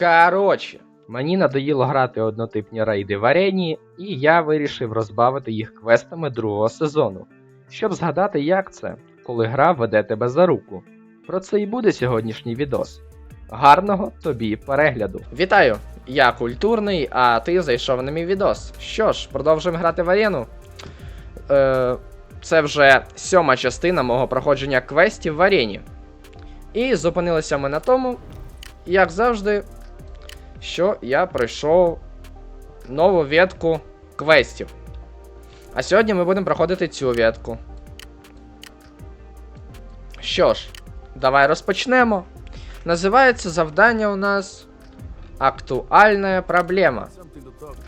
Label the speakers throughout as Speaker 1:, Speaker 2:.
Speaker 1: Коротше, мені надоїло грати однотипні рейди в арені, і я вирішив розбавити їх квестами другого сезону, щоб згадати, як це, коли гра веде тебе за руку. Про це і буде сьогоднішній відос. Гарного тобі перегляду. Вітаю! Я культурний, а ти зайшов на мій відос. Що ж, продовжуємо грати в арену. Е, це вже сьома частина мого проходження квестів в арені. І зупинилися ми на тому, як завжди, що я пройшов нову ветку квестів. А сьогодні ми будемо проходити цю ветку. Що ж, давай розпочнемо. Називається завдання у нас Актуальна проблема.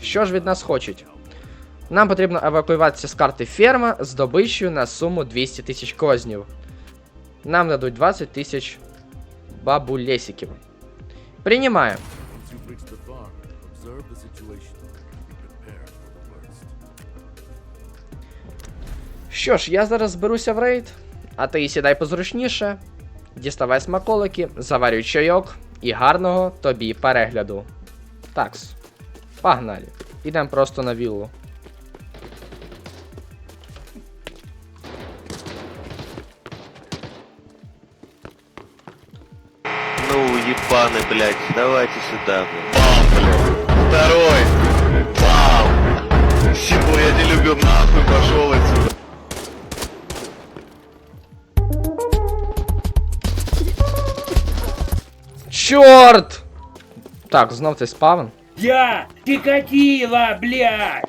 Speaker 1: Що ж від нас хочуть? Нам потрібно евакуюватися з карти ферма з добичею на суму 200 тисяч кознів. Нам дадуть 20 тисяч бабулесиків. Приймаємо.
Speaker 2: Once you reach the farm, observe the situation.
Speaker 1: Що ж, я зараз зберуся в рейд, а ти сідай позручніше, діставай смаколики, заварюй чайок і гарного тобі перегляду. Такс, погнали. Ідемо просто на віллу.
Speaker 3: Ебаны, блядь, давайте сюда, блядь. Бам, блядь. Второй. Бам. Чего я не люблю, нахуй пошел отсюда.
Speaker 1: Чорт! Так, знов цей спавн.
Speaker 4: Я Чикатило, блядь!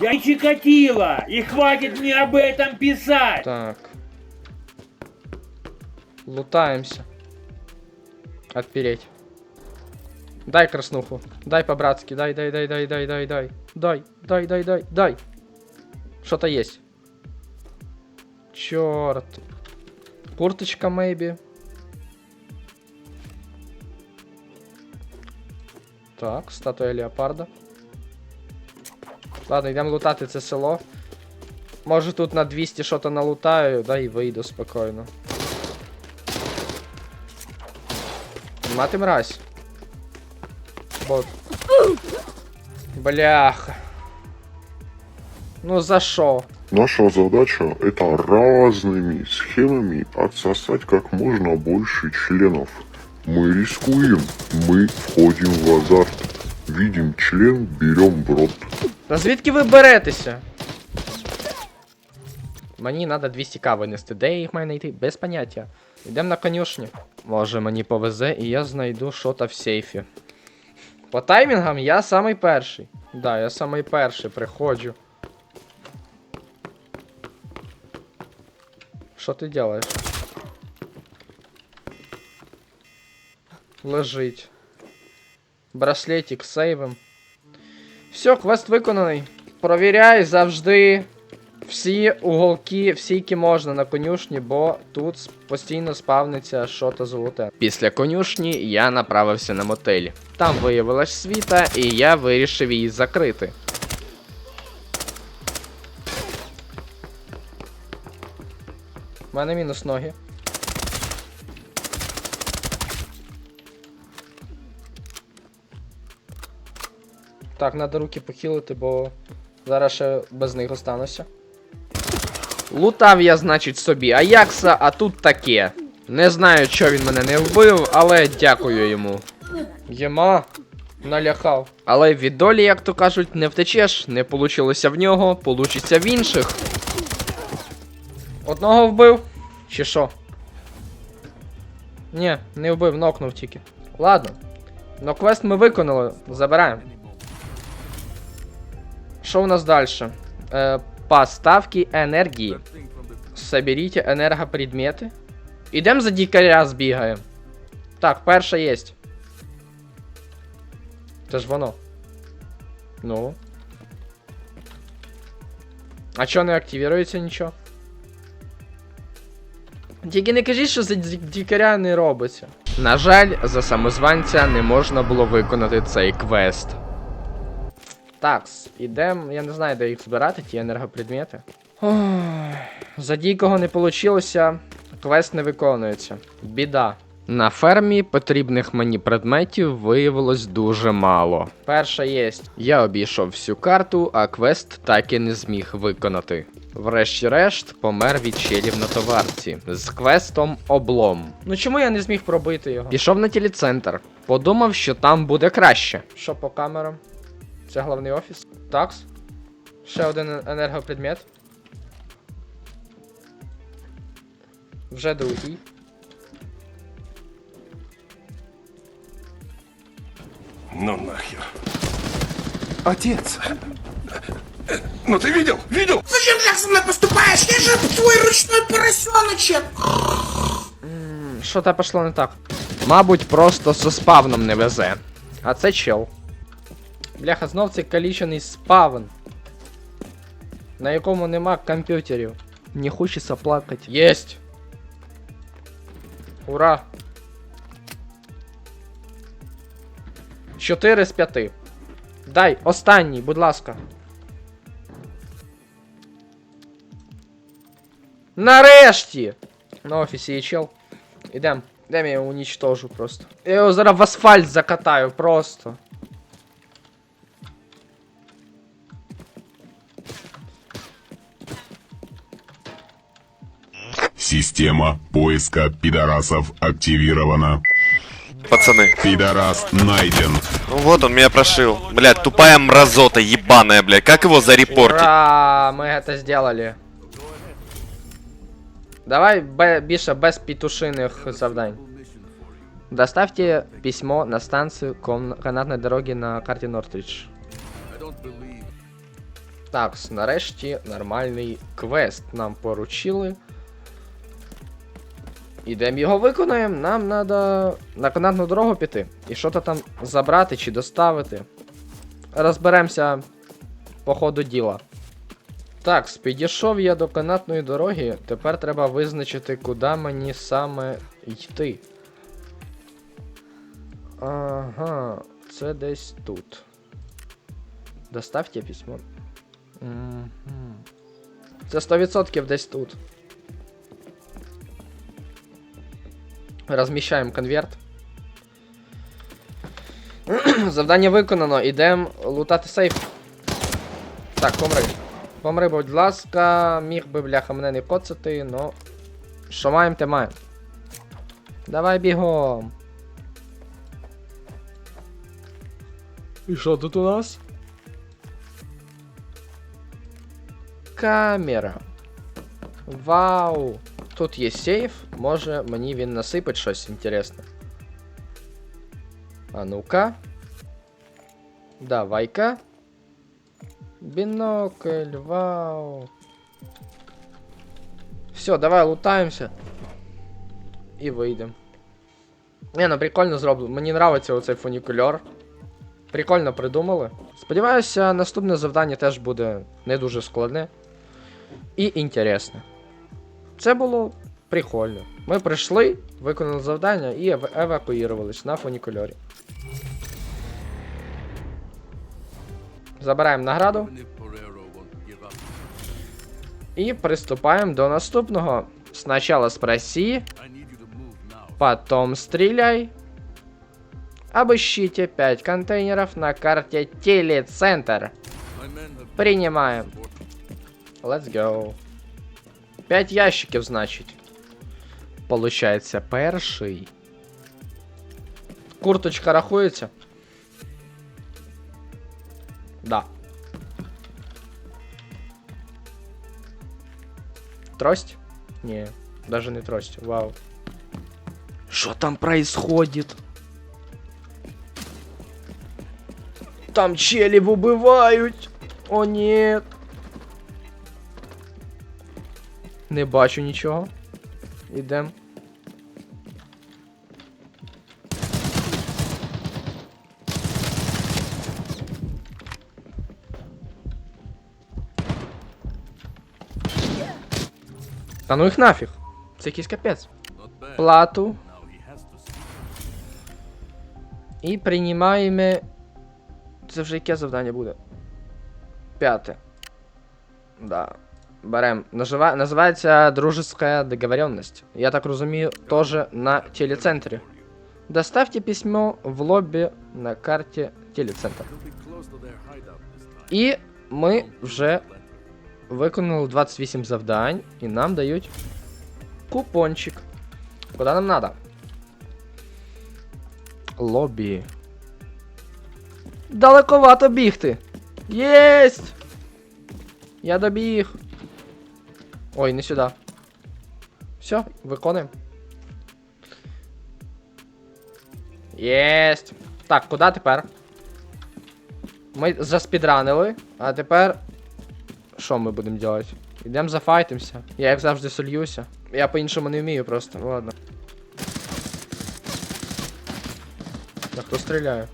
Speaker 4: Я Чикатило! И хватит мне об этом писать!
Speaker 1: Так. Лутаемся. Отпереть. Дай краснуху. Дай по-братски. Дай, дай, дай, дай, дай, дай, дай. Дай, дай, дай, дай, дай. Что-то есть. Черт. Курточка, maybe. Так, статуя леопарда. Ладно, йдемо лутати це село. Може тут на 200 що-то налутаю, да і вийду спокійно. Мати мразь. Бот. Бляха. Ну за що?
Speaker 5: Наша задача – это разными схемами отсосать как можно больше членов. Мы рискуем, мы входим в азарт. Видим член, берем в рот.
Speaker 1: Та звідки ви беретеся? Мені треба 200к винести. Де я їх маю знайти? Без поняття. Йдемо на конюшню. Може мені повезе і я знайду що-то в сейфі. По таймінгам я самий перший. Да, я самий перший приходжу. Що ти робиш? Лежить. Браслетик сейвом. Все, квест виконаний. Провіряй завжди всі уголки, всі, які можна на конюшні, бо тут постійно спавниться що-то золоте. Після конюшні я направився на мотель. Там виявилась світа, і я вирішив її закрити. У мене мінус ноги. Так, треба руки похилити, бо зараз ще без них остануся. Лутав я, значить, собі Аякса, а тут таке. Не знаю, що він мене не вбив, але дякую йому. Єма, наляхав. Але від долі, як то кажуть, не втечеш, не получилося в нього, получиться в інших. Одного вбив? Чи що? Ні, не вбив, нокнув тільки. Ладно. Но квест ми виконали, забираємо. Що у нас далі? Е, поставки
Speaker 2: from
Speaker 1: Соберіть енергопредмети. Ідемо за дікаря збігаємо. Так, перша єсть. Це ж воно. Ну. А чо не активірується нічого? Тільки не кажіть, що за дікаря не робиться. На жаль, за самозванця не можна було виконати цей квест. Такс, ідем, я не знаю, де їх збирати, ті енергопредмети. Ой, за дійкого не вийшло, квест не виконується. Біда. На фермі потрібних мені предметів виявилось дуже мало. Перша єсть. Я обійшов всю карту, а квест так і не зміг виконати. Врешті-решт помер від челів на товарці з квестом облом. Ну чому я не зміг пробити його? Пішов на телецентр. Подумав, що там буде краще. Що по камерам? Це головний офіс. Такс. Ще один енергопредмет. Вже другий.
Speaker 6: Ну нахер. Отец. Ну ты видел? Видел?
Speaker 7: Зачем ты так со мной поступаешь? Я же твой ручной поросеночек.
Speaker 1: Що то пошло не так? Мабуть, просто со спавном не везе. А це чел. Бляха, знов цей калічений спавн. На якому нема комп'ютерів. Не хочеться плакати. Єсть! Ура! 4 з 5. Дай, останній, будь ласка. Нарешті! На офісі є чел. Ідем. Ідем я його уничтожу просто. Я його зараз в асфальт закатаю просто.
Speaker 8: Система поиска пидорасов активирована.
Speaker 3: Пацаны.
Speaker 8: Пидорас найден.
Speaker 3: Ну вот он меня прошил. Блядь, тупая мразота ебаная, блядь. Как его зарепортить?
Speaker 1: Ура! Мы это сделали. Давай більше без петушиних завдань. Доставьте письмо на станцию канатной дороги на карте Нортридж. Так, нарешті нормальний квест нам поручили. Ідемо його виконаємо. Нам треба на канатну дорогу піти. І що-то там забрати чи доставити. Розберемося по ходу діла. Так, підійшов я до канатної дороги. Тепер треба визначити, куди мені саме йти. Ага, це десь тут. Доставте письмо. Це 100% десь тут. Розміщаємо конверт. Завдання виконано. Ідемо лутати сейф. Так, помри. Помри, будь ласка, міг би, бляха, мене не коцати, но. Що маємо, те маємо. Давай бігом. І що тут у нас? Камера. Вау. Тут є сейф. Може мені він насипить щось інтересне. А ну-ка. Давай-ка. Бінокль, вау. Все, давай лутаємося. І вийдемо. Не, ну прикольно зроблено. Мені нравиться оцей фунікульор. Прикольно придумали. Сподіваюся, наступне завдання теж буде не дуже складне і інтересне. Це було прикольно. Ми прийшли, виконали завдання і ев- евакуювались на фунікульорі. Забираємо награду і приступаємо до наступного. Спочатку спроси, потом стреляй. Обыщите 5 контейнеров на карте Телецентр. Принимаем. Let's go. 5 ящиків, значить. Получається перший. Курточка рахується? Да. Трость? Не, даже не трость. Вау. Что там происходит? Там челів убивають. О, ні. Не бачу нічого. Ідем. Та ну їх нафіг. Це якийсь капець. Плату. І приймаємо. Це вже яке завдання буде? П'яте. Да. Берем. Нажива... Називається дружеская договоренность. Я так розумію, тоже на телецентрі. Доставьте письмо в лобі на карті телецентр.
Speaker 2: They'll be close to their hideout this time.
Speaker 1: І ми вже виконали 28 завдань, і нам дають купончик. Куди нам надо? Лобі. Далековато бігти. Єсть! Я добіг. Ой, не сюди. Все, виконуємо. Єсть. Так, куди тепер? Ми заспідранили, а тепер. Що ми будемо робити? Йдемо зафайтимся. Я як завжди сольюся. Я по-іншому не вмію просто. Ладно. На хто стріляє?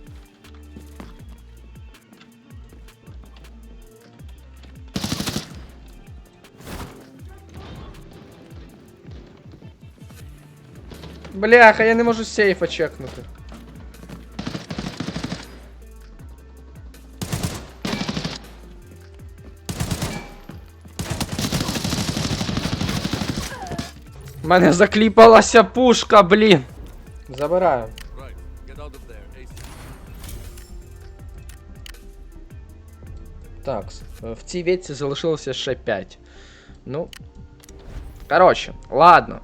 Speaker 1: Бляха, я не можу з сейфа чекнути. У мене закліпалася пушка, блін. Забираю.
Speaker 2: Right. Get out of there, ASAP.
Speaker 1: Так, в цій віці залишилося ще 5. Ну. Коротше, ладно.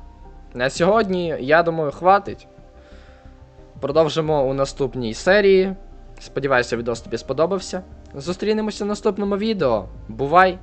Speaker 1: На сьогодні, я думаю, хватить. Продовжимо у наступній серії. Сподіваюся, відео тобі сподобався. Зустрінемося в наступному відео. Бувай!